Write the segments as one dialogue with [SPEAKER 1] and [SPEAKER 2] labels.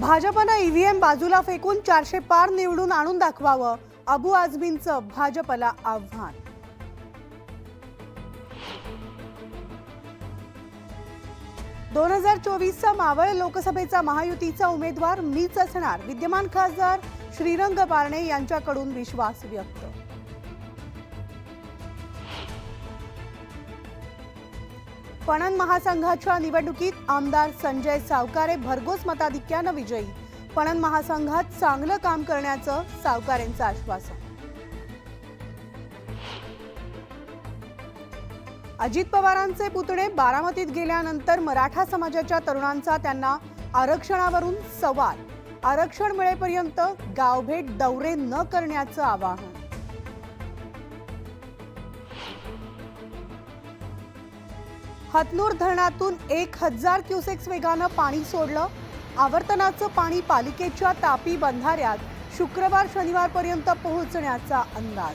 [SPEAKER 1] भाजपनं ईव्हीएम बाजूला फेकून चारशे पार निवडून आणून दाखवावं अबू आझमींचं भाजपला आव्हान. दोन हजार चोवीसचा मावळ लोकसभेचा महायुतीचा उमेदवार मीच असणार विद्यमान खासदार श्रीरंग पारणे यांच्याकडून विश्वास व्यक्त. पणन महासंघाच्या निवडणुकीत आमदार संजय सावकारे भरघोस मताधिक्यानं विजयी. पणन महासंघात चांगलं काम करण्याचं सावकारेंचं आश्वासन. अजित पवारांचे पुतणे बारामतीत गेल्यानंतर मराठा समाजाच्या तरुणांचा त्यांना आरक्षणावरून सवाल. आरक्षण मिळेपर्यंत गावभेट दौरे न करण्याचं आवाहन. हतनूर धरणातून एक हजार क्युसेक्स वेगानं पाणी सोडलं. आवर्तनाचं पाणी पालिकेच्या तापी बंधाऱ्यात शुक्रवार शनिवारपर्यंत पोहोचण्याचा अंदाज.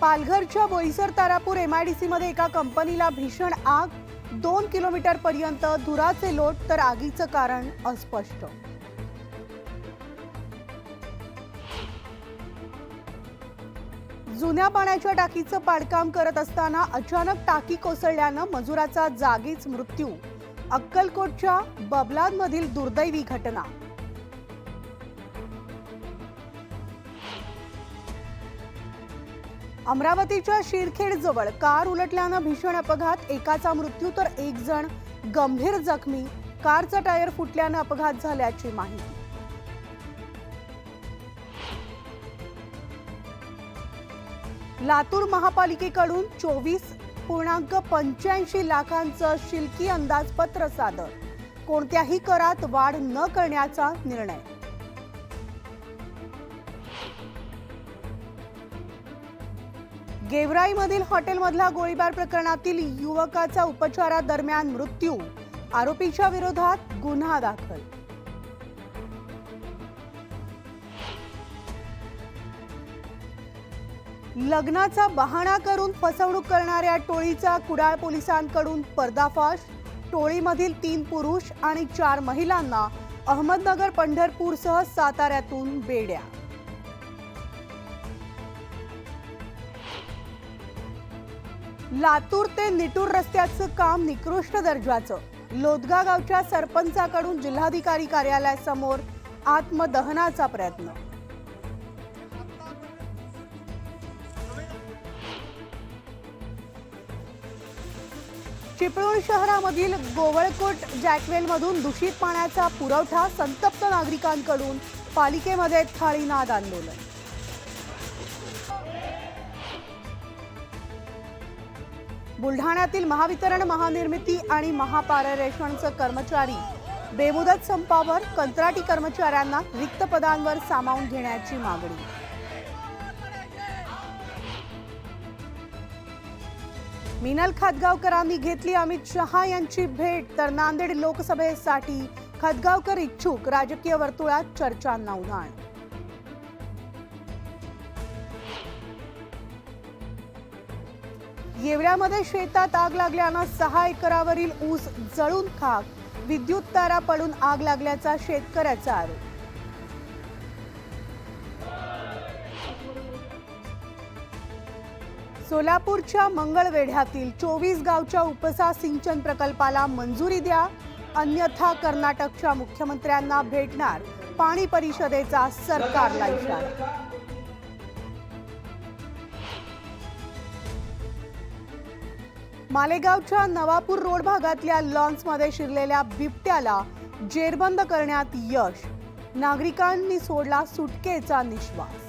[SPEAKER 1] पालघरच्या बोईसर तारापूर एमआयडीसीमध्ये एका कंपनीला भीषण आग. दोन किलोमीटर पर्यंत धुराचे लोट तर आगीचं कारण अस्पष्ट. जुन्या पाण्याच्या टाकीचं पाडकाम करत असताना अचानक टाकी कोसळल्यानं मजुराचा जागीच मृत्यू. अक्कलकोटच्या बबलांमधील दुर्दैवी घटना. अमरावतीच्या शिरखेडजवळ कार उलटल्यानं भीषण अपघात एकाचा मृत्यू तर एक जण. गंभीर जखमी कारचा टायर फुटल्यानं अपघात झाल्याची माहिती. लातूर महापालिकेकडून चोवीस पूर्णांक पंच्याऐंशी लाखांचं शिल्की अंदाजपत्र सादर. कोणत्याही करात वाढ न करण्याचा निर्णय. गेवराईमधील हॉटेलमधला गोळीबार प्रकरणातील युवकाचा उपचारादरम्यान मृत्यू. आरोपीच्या विरोधात गुन्हा दाखल. लग्नाचा बहाणा करून फसवणूक करणाऱ्या टोळीचा कुडाळ पोलिसांकडून पर्दाफाश. टोळीमधील तीन पुरुष आणि चार महिलांना अहमदनगर पंढरपूरसह साताऱ्यातून बेड्या. लातूर ते निटूर रस्त्याचं काम निकृष्ट दर्जाचं. लोदगा गावच्या सरपंचाकडून जिल्हाधिकारी कार्यालयासमोर आत्मदहनाचा प्रयत्न. चिपळूण शहरामधील गोवळकोट जॅकवेलमधून दूषित पाण्याचा पुरवठा संतप्त नागरिकांकडून पालिकेमध्ये थाळीनाद आंदोलन. बुलढाण्यातील महावितरण महानिर्मिती आणि महापारेषणचं कर्मचारी बेमुदत संपावर कंत्राटी कर्मचाऱ्यांना रिक्त पदांवर सामावून घेण्याची मागणी. मिनल खतगावकरांनी घेतली अमित शहा यांची भेट तर नांदेड लोकसभेसाठी खतगावकर इच्छुक. राजकीय वर्तुळात चर्चांना उधाण. येवल्यामध्ये शेतात आग लागल्यानं सहा एकरावरील ऊस जळून खाक. विद्युत तारा पडून आग लागल्याचा शेतकऱ्याचा आरोप. सोलापूरच्या मंगळवेढ्यातील चोवीस गावच्या उपसा सिंचन प्रकल्पाला मंजुरी द्या. अन्यथा कर्नाटकच्या मुख्यमंत्र्यांना भेटणार पाणी परिषदेचा सरकारला इशारा. मालेगावच्या नवापूर रोड भागातल्या लॉन्समध्ये शिरलेल्या बिबट्याला जेरबंद करण्यात यश. नागरिकांनी सोडला सुटकेचा निश्वास.